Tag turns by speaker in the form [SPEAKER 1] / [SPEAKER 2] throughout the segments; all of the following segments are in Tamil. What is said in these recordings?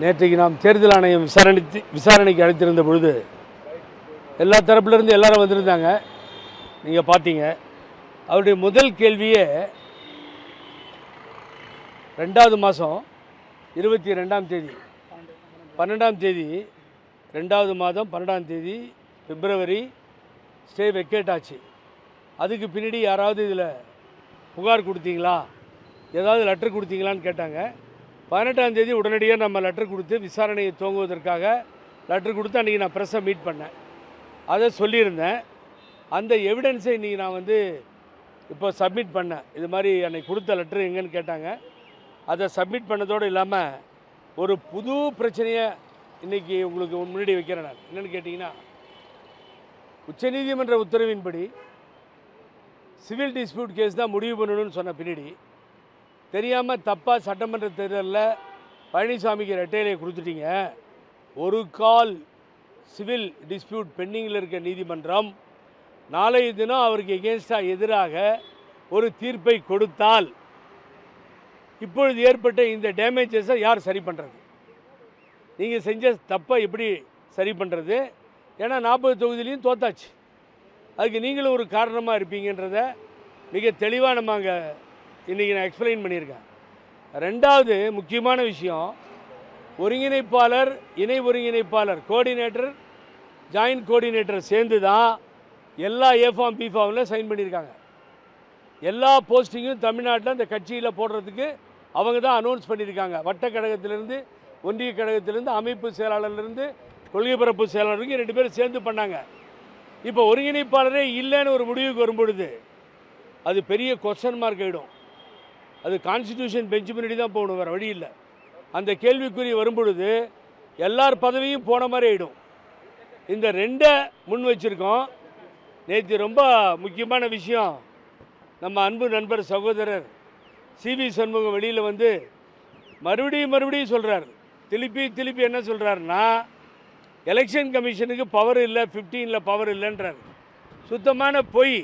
[SPEAKER 1] நேற்றைக்கு நாம் தேர்தல் ஆணையம் விசாரணைத்து விசாரணைக்கு அழைத்திருந்த பொழுது எல்லா தரப்புலேருந்து எல்லாரும் வந்திருந்தாங்க. நீங்கள் பார்த்தீங்க அவருடைய முதல் கேள்வியே ரெண்டாவது மாதம் இருபத்தி ரெண்டாம் தேதி பன்னெண்டாம் தேதி ரெண்டாவது மாதம் பன்னெண்டாம் தேதி பிப்ரவரி ஸ்டே வெக்கேட் ஆச்சு. அதுக்கு பின்னாடி யாராவது இதில் புகார் கொடுத்தீங்களா? ஏதாவது லெட்டர் கொடுத்தீங்களான்னு கேட்டாங்க. பதினெட்டாம் தேதி உடனடியாக நம்ம லெட்டர் கொடுத்து விசாரணையை துவங்குவதற்காக லெட்டர் கொடுத்து அன்றைக்கி நான் ப்ரெஸ்ஸை மீட் பண்ணேன். அதை சொல்லியிருந்தேன். அந்த எவிடன்ஸை இன்றைக்கி நான் வந்து இப்போ சப்மிட் பண்ணேன். இது மாதிரி அன்னைக்கு கொடுத்த லெட்டர் எங்கேன்னு கேட்டாங்க. அதை சப்மிட் பண்ணதோடு இல்லாமல் ஒரு புது பிரச்சனையை இன்றைக்கி உங்களுக்கு முன்னாடி வைக்கிறேன் நான். என்னென்னு கேட்டிங்கன்னா உச்சநீதிமன்ற உத்தரவின்படி சிவில் டிஸ்பியூட் கேஸ் தான் முடிவு பண்ணணும்னு சொன்ன பின்னாடி தெரியாமல் தப்பாக சட்டமன்ற தேர்தலில் பழனிசாமிக்கு ரெட்டையிலையை கொடுத்துட்டீங்க. ஒரு கால் சிவில் டிஸ்பியூட் பெண்டிங்கில் இருக்க நீதிமன்றம் நாளைய தினம் அவருக்கு எகேன்ஸ்டாக எதிராக ஒரு தீர்ப்பை கொடுத்தால் இப்பொழுது ஏற்பட்ட இந்த டேமேஜஸை யார் சரி பண்ணுறது நீங்கள் செஞ்ச தப்பை எப்படி சரி பண்ணுறது ஏன்னா நாற்பது தொகுதியிலையும் தோத்தாச்சு. அதுக்கு நீங்களும் ஒரு காரணமாக இருப்பீங்கன்றத மிக தெளிவாக நம்ம அங்கே இன்றைக்கி நான் எக்ஸ்பிளைன் பண்ணியிருக்கேன். ரெண்டாவது முக்கியமான விஷயம் ஒருங்கிணைப்பாளர் இணை ஒருங்கிணைப்பாளர் கோஆர்டினேட்டர் ஜாயின்ட் கோஆர்டினேட்டர் சேர்ந்து தான் எல்லா ஏஃபார்ம் பிஃபார்மில் சைன் பண்ணியிருக்காங்க. எல்லா போஸ்டிங்கும் தமிழ்நாட்டில் இந்த கட்சியில் போடுறதுக்கு அவங்க தான் அனௌன்ஸ் பண்ணியிருக்காங்க. வட்ட கழகத்திலேருந்து ஒன்றிய கழகத்திலேருந்து அமைப்பு செயலாளர்லேருந்து கொள்கை பரப்பு செயலாளருக்கு ரெண்டு பேரும் சேர்ந்து பண்ணாங்க. இப்போ ஒருங்கிணைப்பாளரே இல்லைன்னு ஒரு முடிவுக்கு வரும்பொழுது அது பெரிய கொஸ்டன் மார்க் ஆகிடும் அது கான்ஸ்டிடியூஷன் பெஞ்ச் முன்னாடி தான் போகணும் வேறு வழி இல்லை. அந்த கேள்விக்குறி வரும்பொழுது எல்லார் பதவியும் போன மாதிரி ஆகிடும் இந்த ரெண்டை முன் வச்சுருக்கோம். நேற்று ரொம்ப முக்கியமான விஷயம். நம்ம அன்பு நண்பர் சகோதரர் சிவி சண்முகம் வெளியில் வந்து மறுபடியும் மறுபடியும் சொல்கிறார் திருப்பி திருப்பி என்ன சொல்கிறாருன்னா எலெக்ஷன் கமிஷனுக்கு பவர் இல்லை ஃபிஃப்டீனில் பவர் இல்லைன்றார். சுத்தமான பொய்.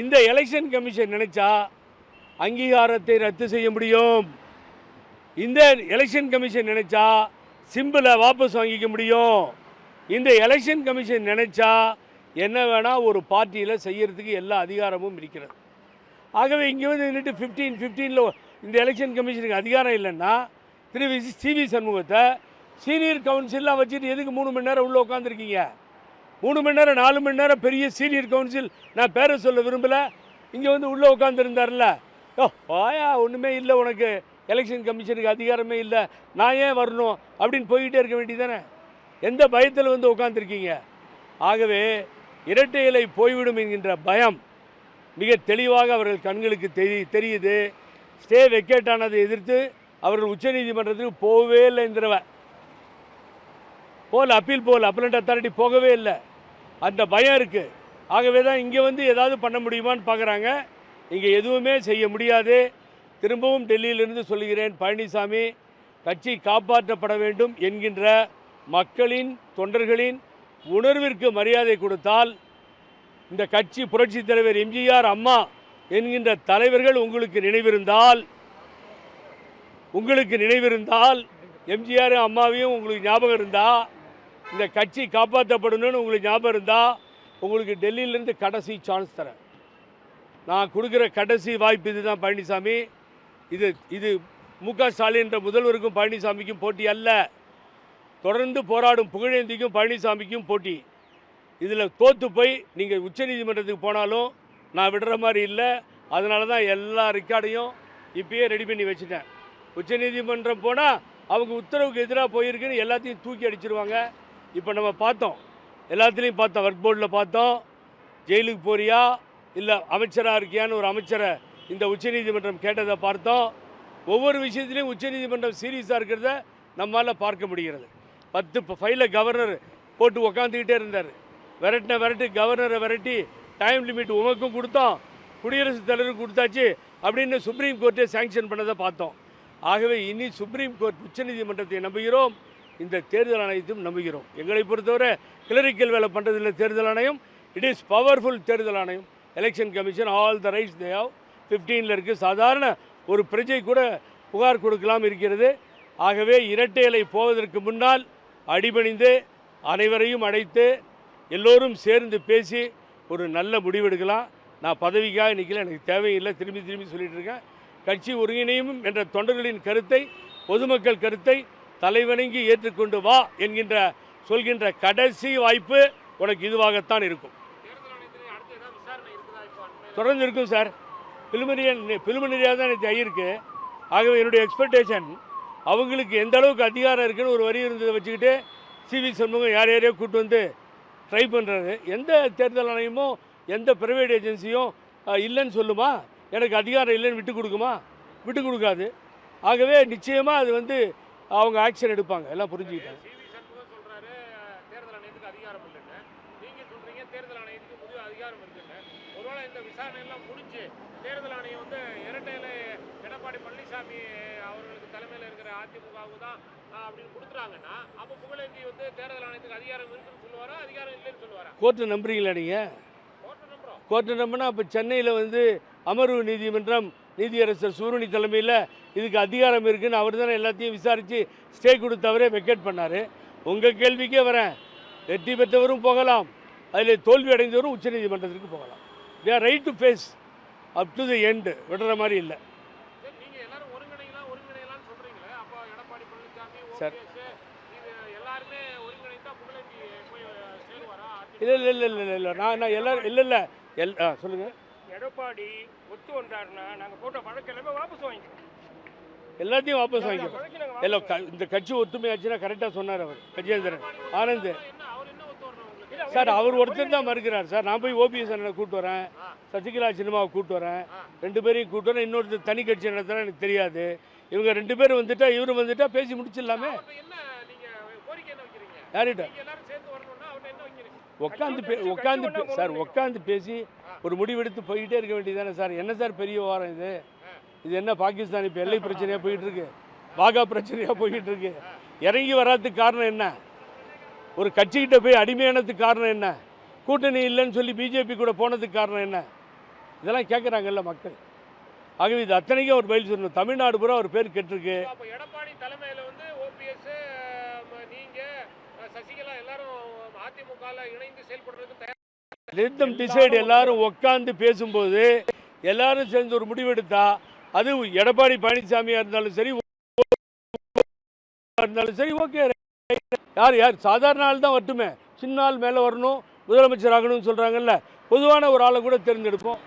[SPEAKER 1] இந்த எலெக்ஷன் கமிஷன் நினச்சா அங்கீகாரத்தை ரத்து செய்ய முடியும். இந்த எலெக்ஷன் கமிஷன் நினைச்சா சிம்பிளை வாபஸ் வாங்கிக்க முடியும். இந்த எலெக்ஷன் கமிஷன் நினைச்சா என்ன வேணால் ஒரு பார்ட்டியில் செய்கிறதுக்கு எல்லா அதிகாரமும் இருக்கிறது. ஆகவே இங்கே வந்து நின்றுட்டு ஃபிஃப்டீன் ஃபிஃப்டீனில் இந்த எலெக்ஷன் கமிஷனுக்கு அதிகாரம் இல்லைன்னா திரு வி சிவி சண்முகத்தை சீனியர் கவுன்சிலாக வச்சுட்டு எதுக்கு மூணு மணி நேரம் உள்ளே உட்காந்துருக்கீங்க மூணு மணி நேரம் நாலு மணி நேரம் பெரிய சீனியர் கவுன்சில் நான் பேரை சொல்ல விரும்பலை. இங்கே வந்து உள்ளே உட்காந்துருந்தார்ல ஓ வாயா ஒன்றுமே இல்லை உனக்கு. எலெக்ஷன் கமிஷனுக்கு அதிகாரமே இல்லை. நான் ஏன் வரணும் அப்படின்னு போய்கிட்டே இருக்க வேண்டியதானே எந்த பயத்தில் வந்து உட்காந்துருக்கீங்க ஆகவே இரட்டை இலை போய்விடும் என்கின்ற பயம் மிக தெளிவாக அவர்கள் கண்களுக்கு தெரி தெரியுது. ஸ்டே வெக்கேட் ஆனதை எதிர்த்து அவர்கள் உச்சநீதிமன்றத்துக்கு போகவே இல்லை இந்த தடவை போகல அப்பீல் போகல அப்பலண்ட் அத்தாரிட்டி போகவே இல்லை. அந்த பயம் இருக்குது ஆகவே தான் இங்கே வந்து ஏதாவது பண்ண முடியுமான்னு பார்க்குறாங்க இங்கே எதுவுமே செய்ய முடியாது. திரும்பவும் டெல்லியிலிருந்து சொல்கிறேன் பழனிசாமி கட்சி காப்பாற்றப்பட வேண்டும் என்கின்ற மக்களின் தொண்டர்களின் உணர்விற்கு மரியாதை கொடுத்தால் இந்த கட்சி புரட்சித் தலைவர் எம்ஜிஆர் அம்மா என்கின்ற தலைவர்கள் உங்களுக்கு நினைவிருந்தால் உங்களுக்கு நினைவிருந்தால் எம்ஜிஆர் அம்மாவையும் உங்களுக்கு ஞாபகம் இருந்தால் இந்த கட்சி காப்பாற்றப்படணும்னு உங்களுக்கு ஞாபகம் இருந்தால் உங்களுக்கு டெல்லியிலேருந்து கடைசி சான்ஸ் தரேன். நான் கொடுக்குற கடைசி வாய்ப்பு இதுதான் பழனிசாமி. இது இது மு க ஸ்டாலின்ற முதல்வருக்கும் பழனிசாமிக்கும் போட்டி அல்ல. தொடர்ந்து போராடும் புகழேந்திக்கும் பழனிசாமிக்கும் போட்டி. இதில் தோற்று போய் நீங்கள் உச்சநீதிமன்றத்துக்கு போனாலும் நான் விடுற மாதிரி இல்லை. அதனால தான் எல்லா ரெக்கார்டையும் இப்பயே ரெடி பண்ணி வச்சுட்டேன். உச்சநீதிமன்றம் போனால் அவங்க உத்தரவுக்கு எதிராக போயிருக்குன்னு எல்லாத்தையும் தூக்கி அடிச்சிருவாங்க. இப்போ நம்ம பார்த்தோம். எல்லாத்துலேயும் பார்த்தோம். ஒர்க் போர்டில் பார்த்தோம். ஜெயிலுக்கு போறியா? இல்லை அமைச்சராக இருக்கியான்னு ஒரு அமைச்சரை இந்த உச்சநீதிமன்றம் கேட்டதை பார்த்தோம். ஒவ்வொரு விஷயத்துலையும் உச்சநீதிமன்றம் சீரியஸாக இருக்கிறத நம்மால் பார்க்க முடிகிறது. பத்து ஃபைலை கவர்னர் போட்டு உக்காந்துக்கிட்டே இருந்தார். விரட்டின விரட்டி கவர்னரை விரட்டி டைம் லிமிட் உமக்கும் கொடுத்தோம். குடியரசுத் தலைவருக்கு கொடுத்தாச்சு அப்படின்னு சுப்ரீம் கோர்ட்டே சேங்ஷன் பண்ணதை பார்த்தோம். ஆகவே இனி சுப்ரீம் கோர்ட் உச்சநீதிமன்றத்தை நம்புகிறோம். இந்த தேர்தல் ஆணையத்தையும் நம்புகிறோம். எங்களை பொறுத்தவரை கிளரிக்கல் வேலை பண்ணுறதில்லை தேர்தல் ஆணையம். இட் இஸ் பவர்ஃபுல் தேர்தல் ஆணையம். Election commission all the rights they have ஃபிஃப்டீனில் இருக்குது சாதாரண ஒரு பிரஜை கூட புகார் கொடுக்கலாம் இருக்கிறது. ஆகவே இரட்டை இலை போவதற்கு முன்னால் அடிபணிந்து அனைவரையும் அழைத்து எல்லோரும் சேர்ந்து பேசி ஒரு நல்ல முடிவெடுக்கலாம் நான் பதவிக்காக நிற்கல எனக்கு தேவையில்லை. திரும்பி திரும்பி சொல்லிட்டு இருக்கேன். கட்சி ஒருங்கிணையும் என்ற தொண்டர்களின் கருத்தை பொதுமக்கள் கருத்தை தலைவணங்கி ஏற்றுக்கொண்டு வா என்கின்ற சொல்கின்ற கடைசி வாய்ப்பு உனக்கு இதுவாகத்தான் இருக்கும்
[SPEAKER 2] தேர்தல் ஆணையத்திலே அடுத்து ஏதாவது விசாரணை இருக்குதா இப்போ அண்மையில?
[SPEAKER 1] தொடர்ந்து இருக்கும் சார். பிலிமினியன் பிலிமினரியாக தான் எனக்கு ஆகியிருக்கு. ஆகவே என்னுடைய எக்ஸ்பெக்டேஷன் அவங்களுக்கு எந்த அளவுக்கு அதிகாரம் இருக்குன்னு ஒரு வரி இருந்ததை வச்சுக்கிட்டு சிவி சண்முகம் யார் யாரையோ கூட்டு வந்து ட்ரை பண்ணுறாரு எந்த தேர்தல் ஆணையமும் எந்த ப்ரைவேட் ஏஜென்சியும் இல்லைன்னு சொல்லுமா? எனக்கு அதிகாரம் இல்லைன்னு விட்டு கொடுக்குமா? விட்டு கொடுக்காது. ஆகவே நிச்சயமாக அது வந்து அவங்க ஆக்ஷன் எடுப்பாங்க. எல்லாம் புரிஞ்சுக்கிட்டாங்க
[SPEAKER 2] சிவி சண்முகம் சொல்றாரு தேர்தல் ஆணையத்துக்கு அதிகாரம் இல்லைன்னு நீங்க சொல்றீங்க தேர்தல் ஆணையத்துக்கு முழு அதிகாரம் இருக்குன்னு ஒருவேளை இந்த விசாரணை எல்லாம் முடிஞ்சு தேர்தல் ஆணையம் வந்து இரட்டையில எடப்பாடி பழனிசாமி அவர்களுக்கு தலைமையில் இருக்கிற அதிமுகவுக்கு தான் அப்படின்னு கொடுத்துறாங்கன்னா அப்போ புகழேந்தி வந்து தேர்தல் ஆணையத்துக்கு அதிகாரம் இருக்குன்னு சொல்லுவாரா அதிகாரம் இல்லைன்னு சொல்லுவாரா?
[SPEAKER 1] கோர்ட்டை நம்புறீங்களா நீங்கள்
[SPEAKER 2] கோர்ட்டு
[SPEAKER 1] நம்பினா இப்போ சென்னையில் வந்து அமர்வு நீதிமன்றம் நீதியரசர் சூரணி தலைமையில் இதுக்கு அதிகாரம் இருக்குன்னு அவர் தானே எல்லாத்தையும் விசாரித்து ஸ்டே கொடுத்தவரே வெக்கேட் பண்ணார். உங்கள் கேள்விக்கே வரேன். வெற்றி பெற்றவரும் போகலாம். அதில் தோல்வி அடைந்தவரும் உச்சநீதிமன்றத்திற்கு போகலாம். They are right to face up to the end விடுற மாதிரி இல்லை.
[SPEAKER 2] சரி
[SPEAKER 1] இல்லை இல்லை இல்லை இல்லை இல்லை. நான் நான் எல்லாரும் இல்லை இல்லை. எல் ஆ சொல்லுங்கள்
[SPEAKER 3] எடப்பாடி ஒத்து வந்தாருன்னா நாங்கள் போட்ட வழக்கு எல்லாமே வாபஸ் வாங்கிக்கிறோம்.
[SPEAKER 1] எல்லாத்தையும் வாபஸ் வாங்கிக்கிறோம். இல்லை க இந்த கட்சி ஒத்துமையாச்சுன்னா கரெக்டாக சொன்னார் அவர். கஜேந்திரன் ஆனந்த்
[SPEAKER 2] என்ன அவர் என்ன ஒத்து வரணும் உங்களுக்கு
[SPEAKER 1] சார் அவர் ஒருத்தர் தான் மறுக்கிறார். சார் நான் போய் ஓபிஎஸ் அண்ணனை கூட்டு வரேன். சசிகலா சினிமாவை கூட்டு வரேன். ரெண்டு பேரையும் கூட்டு வரேன். இன்னொருத்தர் தனி கட்சி நடத்துறேன் எனக்கு தெரியாது. இவங்க ரெண்டு பேரும் வந்துட்டா இவரும் வந்துட்டா பேசி முடிச்சிடலாமே. யார்கிட்ட? உட்காந்து உட்காந்து சார் உட்காந்து பேசி ஒரு முடிவெடுத்து போய்கிட்டே இருக்க வேண்டியதானே சார். என்ன சார் பெரிய வாரம் இது? இது என்ன பாகிஸ்தான் இப்போ எல்லை பிரச்சனையாக போயிட்டு இருக்கு? வாகா பிரச்சனையாக போய்கிட்டு இருக்கு? இறங்கி வராதுக்கு காரணம் என்ன? ஒரு கட்சிக்கிட்ட போய் அடிமையானதுக்கு காரணம் என்ன கூட்டணி இல்லைன்னு சொல்லி பிஜேபி கூட போனதுக்கு காரணம் என்ன இதெல்லாம் கேட்குறாங்கல்ல மக்கள் ஆகவே இது அத்தனைக்கும் அவர் பதில் சொல்லணும் தமிழ்நாடு பூரா ஒரு பேர் கெட்டிருக்கு
[SPEAKER 2] எடப்பாடி தலைமையில வந்து ஓபிஎஸ் சசிகலா எல்லாரும் அதிமுகல இணைந்து செயல்படுறதுக்கு
[SPEAKER 1] ரித்தம் டிசைடு எல்லாரும் உட்காந்து பேசும்போது எல்லாரும் சேர்ந்து ஒரு முடிவெடுத்தா அது எடப்பாடி பழனிசாமியா இருந்தாலும் சரி இருந்தாலும் சரி ஓகே யார் யார்? சாதாரண ஆள் தான் வரட்டுமே. சின்ன ஆள் மேலே வரணும் முதலமைச்சர் ஆகணும்னு சொல்கிறாங்கல்ல பொதுவான ஒரு ஆளை கூட தேர்ந்தெடுப்போம்.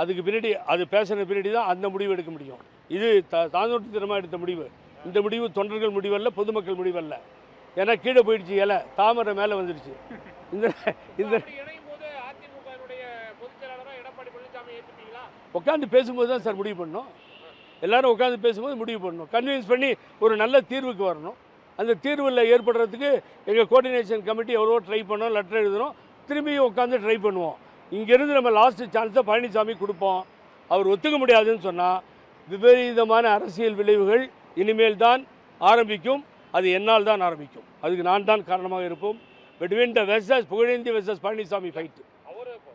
[SPEAKER 1] அதுக்கு பின்னாடி அது பேசின பின்னாடி தான் அந்த முடிவு எடுக்க முடியும். இது த தாந்தோட்டத்தனமாக எடுத்த முடிவு. இந்த முடிவு தொண்டர்கள் முடிவல்ல பொதுமக்கள் முடிவல்ல. ஏன்னா கீழே போயிடுச்சு இலை. தாமரை மேலே வந்துடுச்சு. இந்த இந்த உட்காந்து பேசும்போது தான் சார் முடிவு பண்ணணும் எல்லாரும் உட்காந்து பேசும்போது முடிவு பண்ணணும். கன்வின்ஸ் பண்ணி ஒரு நல்ல தீர்வுக்கு வரணும். அந்த தீர்வில் ஏற்படுறதுக்கு எங்கள் கோஆர்டினேஷன் கமிட்டி எவ்வளோ ட்ரை பண்ணோம் லெட்டர் எழுதுறோம். திரும்பியும் உட்காந்து ட்ரை பண்ணுவோம். இங்கேருந்து நம்ம லாஸ்ட் சான்ஸை பழனிசாமி கொடுப்போம். அவர் ஒத்துக்க முடியாதுன்னு சொன்னால் விபரீதமான அரசியல் விளைவுகள் இனிமேல் தான் ஆரம்பிக்கும். அது என்னால் தான் ஆரம்பிக்கும். அதுக்கு நான் தான் காரணமாக இருப்போம். Between the versus Pugazhendi versus Palaniswami fight
[SPEAKER 2] அவரு இப்ப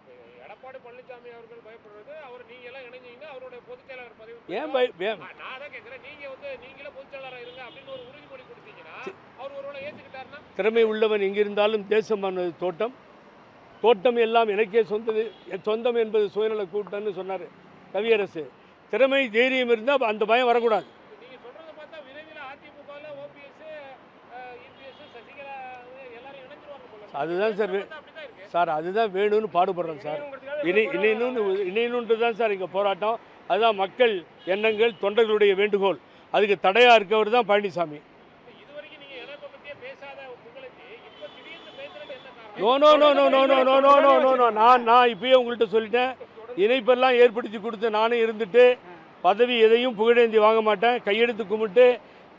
[SPEAKER 2] எடப்பாடி பழனிசாமி அவர்கள் பயப்படுறது அவர் நீங்க எல்லாம் இணைஞ்சீங்கன்னா அவருடைய பொதுச் செயலாளர் பதவி
[SPEAKER 1] ஏன் பய ஏன்
[SPEAKER 2] ஆ, நான் தான் கேட்குறேன் நீங்க வந்து நீங்களே பொதுச் செயலாளரா இருங்க அப்படின்னு ஒரு உறுதிமொழி கொடுத்தீங்கன்னா அவர் ஒருவேளை ஏத்துக்கிட்டாருன்னா?
[SPEAKER 1] திறமை உள்ளவன் எங்கிருந்தாலும் தேசமானது தோட்டம். தோட்டம் எல்லாம் எனக்கே சொந்தது. என் சொந்தம் என்பது சுயநல கூட்டம்னு சொன்னார் கவியரசு. திறமை தைரியம் இருந்தால் அந்த பயம் வரக்கூடாது. அதுதான் சார் சார் அதுதான் வேணும்னு பாடுபடுறோம் சார். இணை இணையணும்னு இணையணுன்றது தான் சார் இங்கே போராட்டம். அதுதான் மக்கள் எண்ணங்கள் தொண்டர்களுடைய வேண்டுகோள். அதுக்கு தடையாக இருக்கவர் தான் பழனிசாமி.
[SPEAKER 2] காரணம்?
[SPEAKER 1] No no no no no no no no no no நான் நான் இப்பயே உங்கள்கிட்ட சொல்லிட்டேன். இணைப்பெல்லாம் ஏற்படுத்தி கொடுத்து நானும் இருந்துட்டு பதவி எதையும் புகழேந்தி வாங்க மாட்டேன். கையெடுத்து கும்பிட்டு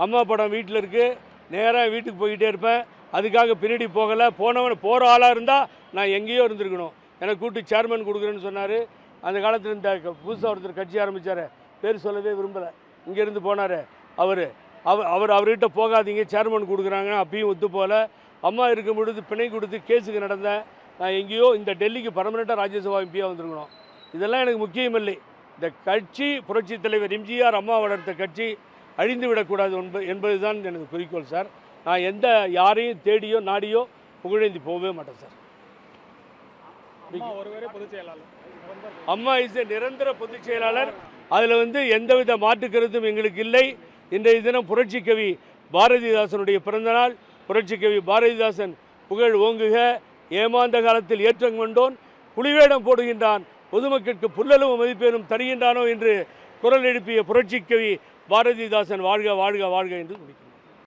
[SPEAKER 1] அம்மா படம் வீட்டில் இருக்குது நேராக வீட்டுக்கு போய்கிட்டே இருப்பேன். அதுக்காக பின்னாடி போகலை. போனவன் போகிற ஆளாக இருந்தால் நான் எங்கேயோ இருந்திருக்கணும். எனக்கு கூட்டு சேர்மன் கொடுக்குறேன்னு சொன்னார். அந்த காலத்தில் இந்த புதுசாக ஒருத்தர் கட்சி ஆரம்பித்தார் பேர் சொல்லவே விரும்பலை. இங்கேருந்து போனார். அவர் அவர் அவர் அவர்கிட்ட போகாதீங்க. சேர்மன் கொடுக்குறாங்க. அப்பயும் ஒத்து போகல அம்மா இருக்கும் பொழுது பிணை கொடுத்து கேஸுக்கு நடந்தேன் நான் எங்கேயோ இந்த டெல்லிக்கு பர்மனெண்ட்டாக ராஜ்யசபா எம்பியாக வந்திருக்கணும். இதெல்லாம் எனக்கு முக்கியம் இல்லை இந்த கட்சி புரட்சித் தலைவர் எம்ஜிஆர் அம்மா வளர்த்த கட்சி அழிந்து விடக்கூடாது என்பது என்பதுதான் எனக்கு குறிக்கோள் சார். நான் எந்த யாரையும் தேடியோ நாடியோ புகழேந்தி போகவே மாட்டேன் சார்.
[SPEAKER 4] ஒருவரே பொதுச் செயலாளர்.
[SPEAKER 1] அம்மா இஸ் நிரந்தர பொதுச் செயலாளர். அதில் வந்து எந்தவித மாற்று கருத்தும் எங்களுக்கு இல்லை. இன்றைய தினம் புரட்சி கவி பாரதிதாசனுடைய பிறந்தநாள். புரட்சி கவி பாரதிதாசன் புகழ் ஓங்குக. ஏமாந்த காலத்தில் ஏற்றம் கொண்டோன். புலிவேடம் போடுகின்றான். பொதுமக்களுக்கு புல்லளவு மதிப்பேனும் தருகின்றானோ என்று குரல் எழுப்பிய புரட்சி கவி பாரதிதாசன் வாழ்க வாழ்க வாழ்க என்று முடிக்கிறார்